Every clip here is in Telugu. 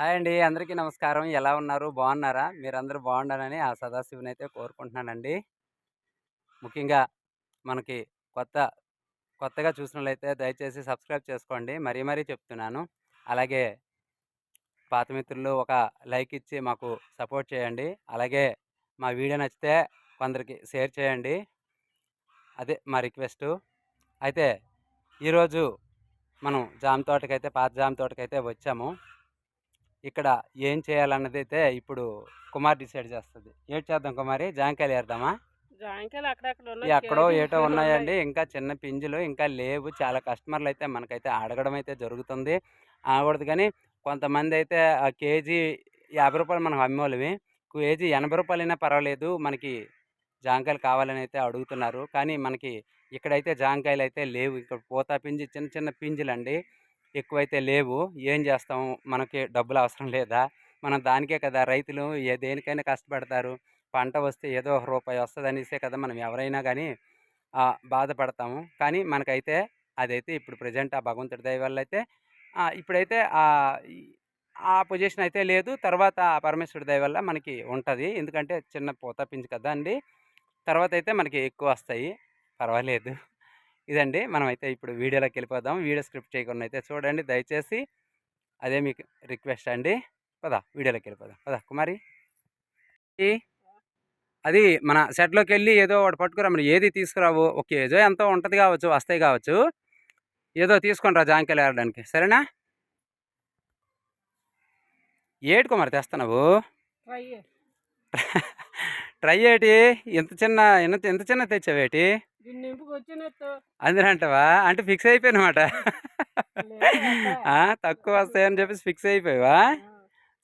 హాయ్ అండి. అందరికీ నమస్కారం. ఎలా ఉన్నారు? బాగున్నారా? మీరందరూ బాగుండాలని ఆ సదాశివుని అయితే కోరుకుంటున్నానండి. ముఖ్యంగా మనకి కొత్త కొత్తగా చూసినట్లయితే దయచేసి సబ్స్క్రైబ్ చేసుకోండి. మరీ మరీ చెప్తున్నాను. అలాగే పాత మిత్రులు ఒక లైక్ ఇచ్చి మాకు సపోర్ట్ చేయండి. అలాగే మా వీడియో నచ్చితే కొందరికి షేర్ చేయండి. అదే మా రిక్వెస్ట్. అయితే ఈరోజు మనం జామ తోటకైతే పాత జామ తోటకైతే వచ్చాము. ఇక్కడ ఏం చేయాలన్నది అయితే ఇప్పుడు కుమార్ డిసైడ్ చేస్తుంది. ఏం చేద్దాం కుమారి? జాంకాయలు వేద్దామా ఎక్కడో ఏటో ఉన్నాయి. ఉన్నాయండి. ఇంకా చిన్న పింజులు ఇంకా లేవు. చాలా కస్టమర్లు అయితే మనకైతే అడగడం అయితే జరుగుతుంది. ఆగకూడదు కానీ కొంతమంది అయితే ఆ కేజీ యాభై రూపాయలు మనం అమ్మేవాళ్ళవి కేజీ ఎనభై రూపాయలైనా పర్వాలేదు. మనకి జాంకాయలు కావాలని అయితే అడుగుతున్నారు. కానీ మనకి ఇక్కడైతే జాంకాయలు అయితే లేవు. ఇక్కడ పూత పింజి చిన్న చిన్న పింజులు అండి ఎక్కువైతే లేవు. ఏం చేస్తాం? మనకి డబ్బులు అవసరం లేదా? మనం దానికే కదా రైతులు ఏ దేనికైనా కష్టపడతారు. పంట వస్తే ఏదో ఒక రూపాయి వస్తుంది అనేసే కదా మనం ఎవరైనా కానీ బాధపడతాము. కానీ మనకైతే అదైతే ఇప్పుడు ప్రజెంట్ ఆ భగవంతుడి దయ వల్ల అయితే ఇప్పుడైతే ఆ పొజిషన్ అయితే లేదు. తర్వాత ఆ పరమేశ్వరుడి దయ వల్ల మనకి ఉంటుంది. ఎందుకంటే చిన్న పూత పింజు కదా అండి. తర్వాత అయితే మనకి ఎక్కువ వస్తాయి. పర్వాలేదు. ఇదండి. మనం అయితే ఇప్పుడు వీడియోలోకి వెళ్ళిపోదాం. వీడియో స్క్రిప్ట్ చేయకుండా అయితే చూడండి. దయచేసి అదే మీకు రిక్వెస్ట్ అండి. పదా వీడియోలోకి వెళ్ళిపోదాం. పదా కుమారి. అది మన షెడ్లోకి వెళ్ళి ఏదో ఒకటి పట్టుకురా మరి ఏది తీసుకురావు? ఒక ఏదో ఎంతో ఉంటుంది కావచ్చు వస్తాయి కావచ్చు. ఏదో తీసుకొని రా జాంకాయలు ఏరడానికి. సరేనా? ఏటి కుమారి తెస్తున్నావు? ట్రై ట్రై ఏటి? ఎంత చిన్న ఎంత ఎంత చిన్న తెచ్చావేటి? వచ్చినట్టు. అందునంటవా అంటే ఫిక్స్ అయిపోయినమాట. తక్కువ వస్తాయని చెప్పేసి ఫిక్స్ అయిపోయావా?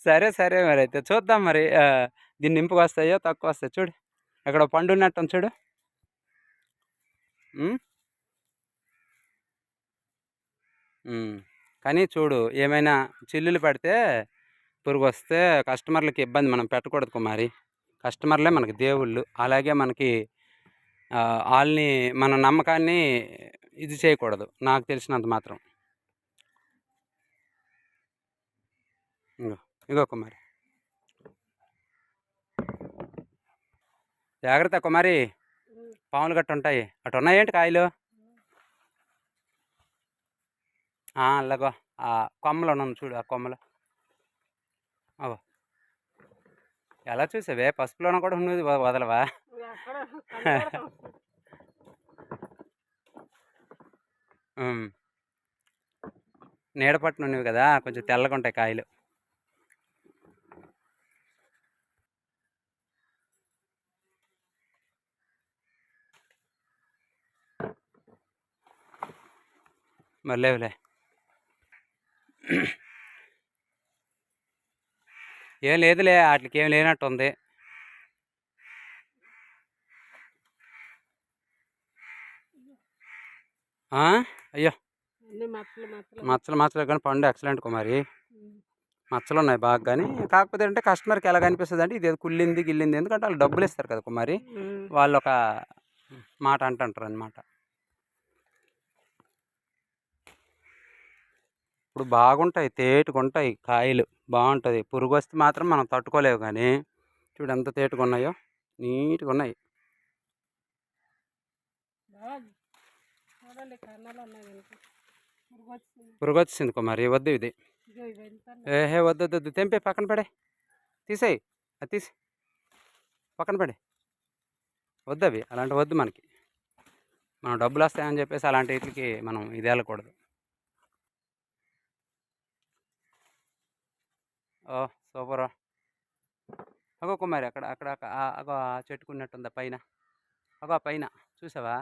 సరే సరే మరి అయితే. చూద్దాం మరి దీన్ని నింపుకు వస్తాయో తక్కువ వస్తాయి చూడు. అక్కడ పండు ఉన్నట్టు చూడు. కానీ చూడు ఏమైనా చిల్లులు పడితే పురుగు వస్తే కస్టమర్లకి ఇబ్బంది మనం పెట్టకూడదు కుమారి. కస్టమర్లే మనకి దేవుళ్ళు. అలాగే మనకి వాళ్ళని మన నమ్మకాన్ని ఇది చేయకూడదు. నాకు తెలిసినంత మాత్రం. ఇంకో ఇంకో కుమారి. జాగ్రత్త కుమారి. పాములు గట్ట ఉంటాయి. అటు ఉన్నాయేంటి కాయలు? అలాగో ఆ కొమ్మలు ఉన్నాను చూడు ఆ కొమ్మలు. అవో ఎలా చూసావే? పసుపులోన కూడా ఉన్నది వదలవా? అక్కడ ఉన్నవి కదా కొంచెం తెల్లగా ఉంటాయి కాయలు. మరి లేవులే. ఏం లేదులే వాటికి ఏం లేనట్టు ఉంది ఆ? అయ్యో. మచ్చలు మచ్చలు. కానీ పండు ఎక్సలెంట్ కుమారి. మచ్చలు ఉన్నాయి బాగా కానీ. కాకపోతే అంటే కస్టమర్కి ఎలా కనిపిస్తుంది అంటే ఇది ఏదో కుళ్ళింది గిల్లింది ఎందుకంటే వాళ్ళు డబ్బులు ఇస్తారు కదా కుమారి. వాళ్ళు ఒక మాట అంటుంటారు అనమాట ఇప్పుడు బాగుంటాయి తేటుగా ఉంటాయి కాయలు. బాగుంటుంది. పురుగు వస్తే మాత్రం మనం తట్టుకోలేవు కానీ. చూడు ఎంత తేటుగా ఉన్నాయో. నీట్గా ఉన్నాయి బాగా చూడండి కన్నాలు ఉన్నాయి దీనికి పురుగు వచ్చింది. కుమారి వద్దు ఇది. ఏహే వద్దు వద్దు, తెంపే పక్కన పడే. తీసేయి. అది తీసి. పక్కన పడే. వద్దు అవి. అలాంటి వద్దు మనకి. మనం డబ్బులు వస్తాయని చెప్పేసి అలాంటి వీటికి మనం ఇది వెళ్ళకూడదు ఓ సూపర్ అగో కుమారి అక్కడ అక్కడ అగో చెట్టుకున్నట్టుందా పైన. అగో పైన. చూసావా?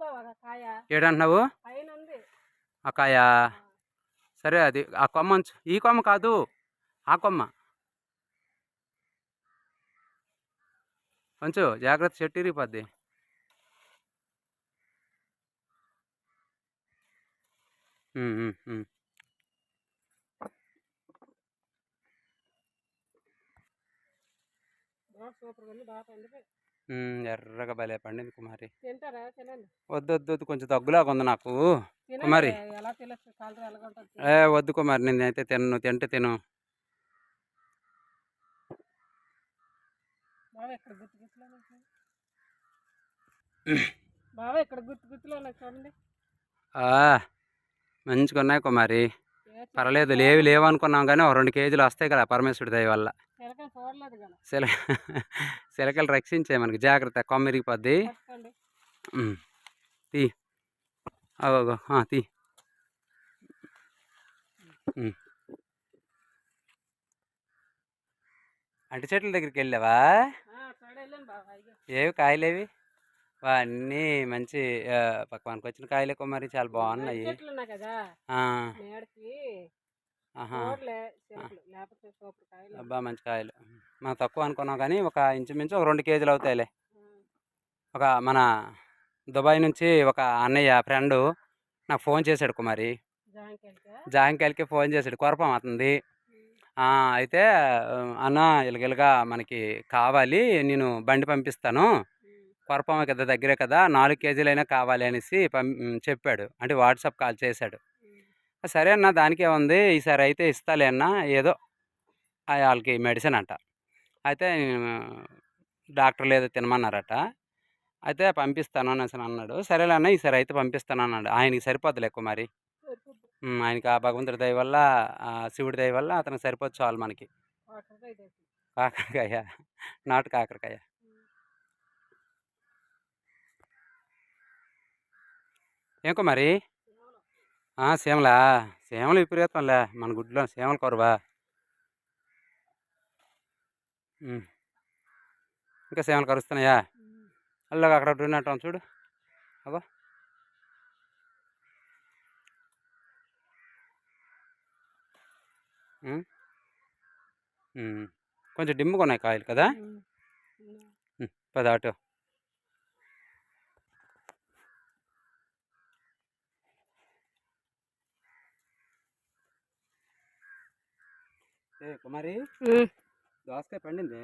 బావ ఆ కాయ. ఏడంటున్నావు? ఆ కాయ? సరే అది ఆ కొమ్మ ఈ కొమ్మ కాదు. ఆ కొమ్మ. కొంచెం జాగ్రత్త చెట్టు ఇరిగిపోద్ది ఉమ్, ఉమ్. ఆ తోట సూపర్గా ఉంది బాగా పండిపోయి ఉమ్, ఎర్రగా భలే పండింది కుమారి. తింటారా? తినండి. వద్దు వద్దు వద్దు కొంచెం దగ్గులాగా ఉంది నాకు. కుమారి. ఎలా కలర్ ఏ వద్దు కుమారి నేనైతే తిన్ను తింటే తిను. బాగా ఇక్కడ గుర్తు గుర్తులో ఉన్నాయి చూడండి. బాగా ఇక్కడ గుర్తు గుర్తులో ఉన్నాయి చూడండి. ఆ, మంచిగా ఉన్నాయి కుమారి పర్లేదు లేవి లేవు అనుకున్నాం కానీ ఒక రెండు కేజీలు వస్తాయి కదా పరమేశ్వరుడి దయ వల్ల. సిల సిలకలు రక్షించే మనకి. జాగ్రత్త కొమ్మ ఇరిగిపోద్ది పట్టుకోండి ఉమ్, తీ. అగో తీ. అంటి చెట్ల దగ్గరికి వెళ్ళావా? ఏవి కాయలేవి? అన్నీ మంచి ఆ, పక్కనకి వచ్చిన కాయలే కుమారి చాలా బాగున్నాయి. అబ్బా మంచి కాయలు. మనం తక్కువ అనుకున్నాం కానీ ఒక ఇంచుమించు ఒక రెండు కేజీలు అవుతాయిలే. ఒక మన దుబాయ్ నుంచి ఒక అన్నయ్య ఫ్రెండ్ నాకు ఫోన్ చేశాడు కుమారి. జాంకాయలకా? ఫోన్ చేశాడు కొరపం ఆ, అయితే అన్న ఇలగిలగా మనకి కావాలి నేను బండి పంపిస్తాను. కొరపం కదా దగ్గరే కదా నాలుగు కేజీలైనా కావాలి అనేసి పం చెప్పాడు. అంటే వాట్సాప్ కాల్ చేశాడు. సరే అన్న దానికే ఉంది. ఈసారి అయితే ఇస్తాలే అన్న ఏదో వాళ్ళకి మెడిసిన్ అంట. అయితే డాక్టర్లు ఏదో తినమన్నారట. అయితే పంపిస్తాను అనేసి అన్నాడు. సరేలే అన్న ఈసారి అయితే పంపిస్తాను అన్నాడు. ఆయనకి సరిపోద్దులే కుమారి ఉమ్, ఆయనకి ఆ భగవంతుడి దయ వల్ల ఆ శివుడి దయ వల్ల అతనికి సరిపోదు చాలు మనకి. కాకరకాయ నాటు కాకరకాయ. ఏం కుమారి? ఆ, సీమలా సీమలు విపరీతంలే మన గుడ్లో సీమలు కొరవా. ఇంకా సీమలు కరుస్తున్నాయా అల్లాగా అక్కడ ఉన్నట్టు చూడు. ఉమ్. కొంచెం డిమ్ముగా ఉన్నాయి కాయలు కదా ఉమ్. ఉమ్. ఉమ్, పద అటు కుమారి. దోసకాయ పండింది?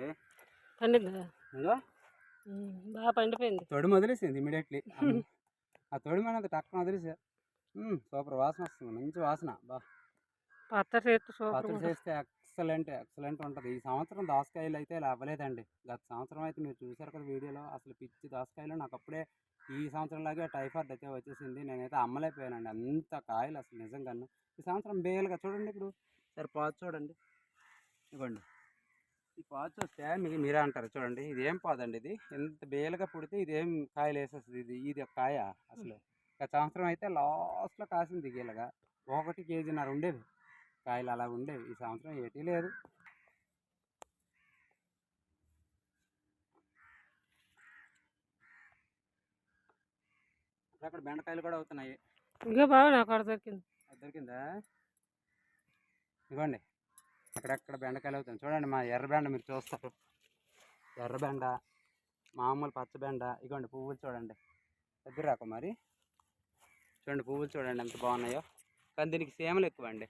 పండిందా. బాగా పండిపోయింది. తొడి వదిలేసింది ఇమీడియట్లీ ఆ తొడి మనది టక్కన వదిలేసా. సూపర్ వాసన వస్తుంది మంచి వాసన. బా. పచ్చడి చేస్తే పచ్చడి చేస్తే ఎక్సలెంట్ ఎక్సలెంట్ ఉంటుంది. ఈ సంవత్సరం దోసకాయలు అయితే ఇలా అవ్వలేదండి. గత సంవత్సరం అయితే మీరు చూసారు కదా వీడియోలో అసలు పిచ్చి దోసకాయలు నాకు అప్పుడే ఈ సంవత్సరం లాగే టైఫాయిడ్ అయితే వచ్చేసింది. నేనైతే అమ్మలేకపోయానండి. అంత కాయలు అసలు నిజంగాను. ఈ సంవత్సరం బేలుగా చూడండి ఇప్పుడు. సరే పాదు చూడండి. ఇవ్వండి ఈ పాదు చూస్తే మీకు మీరే అంటారు చూడండి. ఇది ఏం పాదండి ఇది? ఎంత బేలుగా పుడితే ఇది కాయలు వేసేస్తుంది ఇది? ఇది ఒక కాయ అసలు. గత సంవత్సరం అయితే లాస్ట్లో కాసింది గీలగా ఒకటి కేజీన్నర ఉండేవి. కాయలు అలా ఉండేవి. ఈ సంవత్సరం ఏటీ లేదు. అక్కడ బెండకాయలు కూడా అవుతున్నాయి. ఇంకా బాగా నాకు దొరికింది. దొరికిందా? ఇవ్వండి అక్కడక్కడ బెండకాయలు అవుతాయి చూడండి మా ఎర్ర బెండ మీరు చూస్తారు. ఎర్ర బెండ మామూలు పచ్చ బెండ ఇగోండి పువ్వులు చూడండి. దగ్గర రాకు మరి. చూడండి పువ్వులు చూడండి ఎంత బాగున్నాయో. కానీ దీనికి సీమలు ఎక్కువ అండి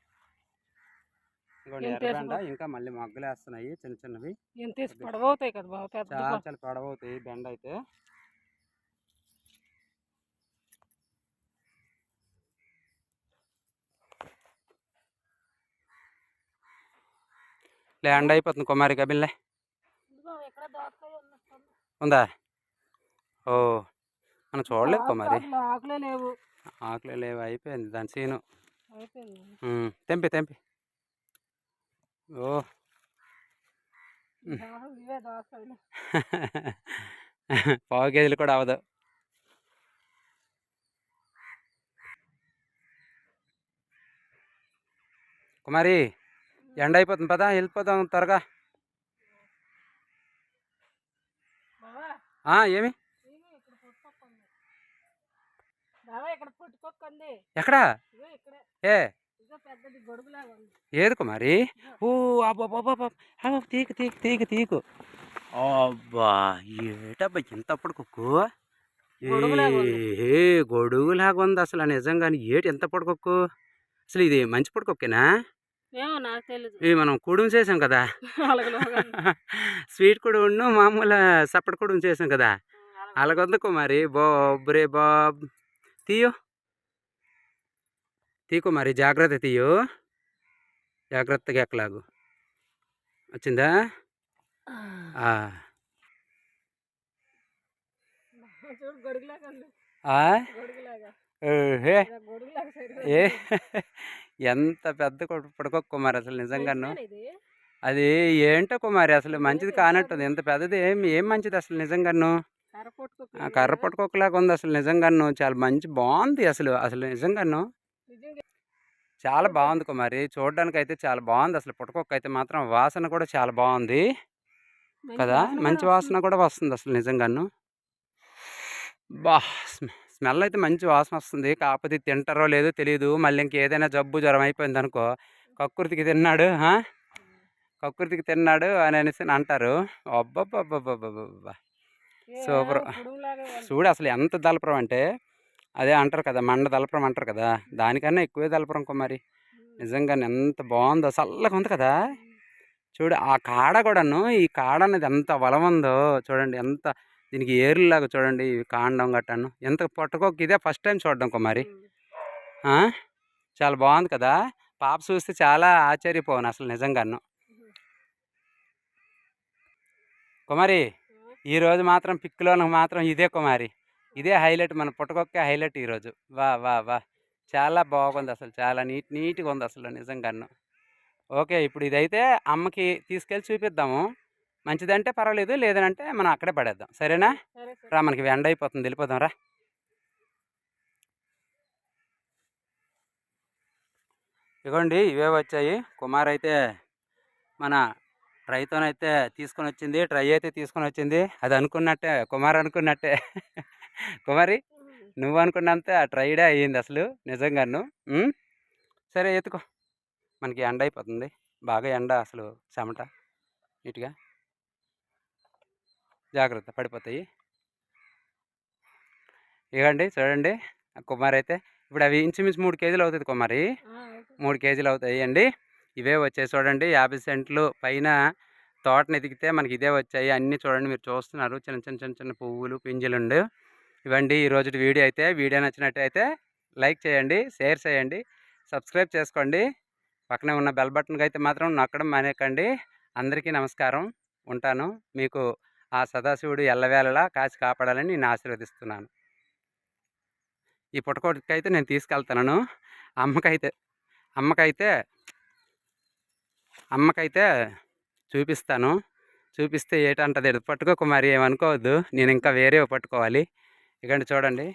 ఇగోండి ఎంత ఎర్ర బెండ వేసుకో- ఇంకా మళ్ళీ మొగ్గలు వేస్తున్నాయి చిన్న చిన్నవి. చాలా చాలా పొడవవుతాయి బెండ అయితే. ల్యాండ్ అయిపోతుంది కుమారి కబిల్లే. ఉందా ఓ మనం చూడలేదు కుమారి. ఆకులే లేవు. ఆకులే లేవు అయిపోయింది దాని సీను. తెంపి తెంపి. ఓ. పావు కేజీలు కూడా అవదు కుమారి. ఎండ అయిపోతుంది పదా వెళ్ళిపోదాం త్వరగా. ఏమి? ఎక్కడా? ఏ? ఏది కుమారి ఓ అబ్బా తీకు తీకు తీకు తీకు. అబ్బా ఏటబ్బా ఇంతప్పుడు కుక్కు. ఏ గొడుగులాగా ఉంది. అసలు. నిజంగా ఏటి ఎంత పొడకొక్కు అసలు ఇది మంచి పొడకొక్కేనా ఇవి మనం కుడుము చేసాం కదా. స్వీట్ కుడుమును మామూలు సప్పటి కుడుము చేసాం కదా. అలాగొందుకు మరి బాబ్ రే బాబ్. తీయో. తీకు మరి జాగ్రత్త తీయో. జాగ్రత్తగా ఎక్కలాగు. వచ్చిందా? ఏ? ఎంత పెద్ద పడుకో కుమారి అసలు నిజంగాను. అది ఏంటో కుమారి అసలు మంచిది కానట్టుంది. ఎంత పెద్దది ఏం ఏం మంచిది అసలు నిజంగాను? కర్ర పట్టుకోకలాగా ఉంది అసలు నిజంగాను. చాలా మంచి బాగుంది అసలు అసలు నిజంగాను. నిజంగా చాలా బాగుంది కుమారి. చూడడానికి అయితే చాలా బాగుంది అసలు పుట్టకొక్క అయితే మాత్రం. వాసన కూడా చాలా బాగుంది. కదా? మంచి వాసన కూడా వస్తుంది అసలు నిజంగాను. బా స్మెల్ అయితే మంచి వాసన వస్తుంది కాకపోతే తింటారో లేదో తెలియదు మళ్ళీ ఇంకేదైనా జబ్బు జ్వరం అయిపోయింది అనుకో కక్కుర్తికి తిన్నాడు? కక్కుర్తికి తిన్నాడు అని అనేసి అంటారు. అబ్బబ్బబ్బబ్బబ్బబ్బా సూపర్. చూడు అసలు ఎంత దళపరం అంటే అదే అంటారు కదా మండ దళపరం అంటారు కదా దానికన్నా ఎక్కువే దళపరం కుమారి నిజంగా ఎంత బాగుందో చల్లగా ఉంది కదా. చూడు ఆ కాడ కూడాను ఈ కాడ అనేది ఎంత బలం ఉందో చూడండి ఎంత దీనికి ఏర్లాగా చూడండి ఇవి కాండం గట్టాను. ఎంత పట్టుకోక ఇదే ఫస్ట్ టైం చూడడం కుమారి? చాలా బాగుంది కదా? పాప చూస్తే చాలా ఆశ్చర్యపోను అసలు నిజంగాను. కుమారి ఈరోజు మాత్రం పిక్లోనకు మాత్రం ఇదే కుమారి. ఇదే హైలైట్ మన పుట్టకొక్కే హైలైట్ ఈరోజు వా వా వా. చాలా బాగుంది అసలు. చాలా నీట్ నీట్గా ఉంది అసలు నిజంగాను. ఓకే ఇప్పుడు ఇదైతే అమ్మకి తీసుకెళ్ళి చూపిద్దాము. మంచిదంటే పర్వాలేదు లేదనంటే మనం అక్కడే పడేద్దాం. సరేనా? సరే సరే. రా మనకి ఎండ అయిపోతుంది వెళ్ళిపోదాం రా. ఇగోండి ఇవే వచ్చాయి. కుమార్ అయితే మన ట్రైతోనైతే తీసుకొని వచ్చింది ట్రై అయితే తీసుకొని వచ్చింది. అది అనుకున్నట్టే కుమార్ అనుకున్నట్టే. కుమారి నువ్వు అనుకున్నంతే ఆ ట్రైడే అయ్యింది అసలు నిజంగాను? సరే ఎత్తుకో. మనకి ఎండ అయిపోతుంది బాగా ఎండ అసలు చెమట నీట్గా. జాగ్రత్త పడిపోతాయి. ఇవ్వండి చూడండి కుమార్ అయితే ఇప్పుడు అవి ఇంచుమించు మూడు కేజీలు అవుతుంది కుమారి. మూడు కేజీలు అవుతాయి అండి. ఇవే వచ్చాయి చూడండి యాభై సెంట్లు పైన తోటని ఎదిగితే మనకి ఇదే వచ్చాయి. అన్నీ చూడండి మీరు చూస్తున్నారు చిన్న చిన్న చిన్న చిన్న పువ్వులు పింజలుండు. ఇవండి ఈరోజు వీడియో అయితే వీడియో నచ్చినట్టయితే లైక్ చేయండి షేర్ చేయండి సబ్స్క్రైబ్ చేసుకోండి. పక్కనే ఉన్న బెల్ బటన్కి అయితే మాత్రం నొక్కడం మానేకండి అందరికీ నమస్కారం. ఉంటాను. మీకు ఆ సదాశివుడు ఎల్లవేళలా కాచి కాపాడాలని నేను ఆశీర్వదిస్తున్నాను. ఈ పుట్టకోటికైతే నేను తీసుకెళ్తాను అమ్మకైతే అమ్మకైతే అమ్మకైతే చూపిస్తాను. చూపిస్తే ఏటంటది? పట్టుకోకు పట్టుకో మరి ఏమనుకోవద్దు. నేను ఇంకా వేరే పట్టుకోవాలి. ఇకండి చూడండి.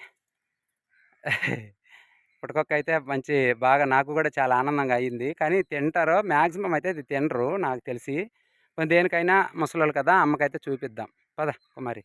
పుట్టుకొక్క అయితే మంచి బాగా నాకు కూడా చాలా ఆనందంగా అయ్యింది కానీ తింటారో మ్యాక్సిమం అయితే ఇది తినరు నాకు తెలిసి. దేనికైనా ముసలోళ్ళు కదా అమ్మకైతే చూపిద్దాం. పద కుమారి.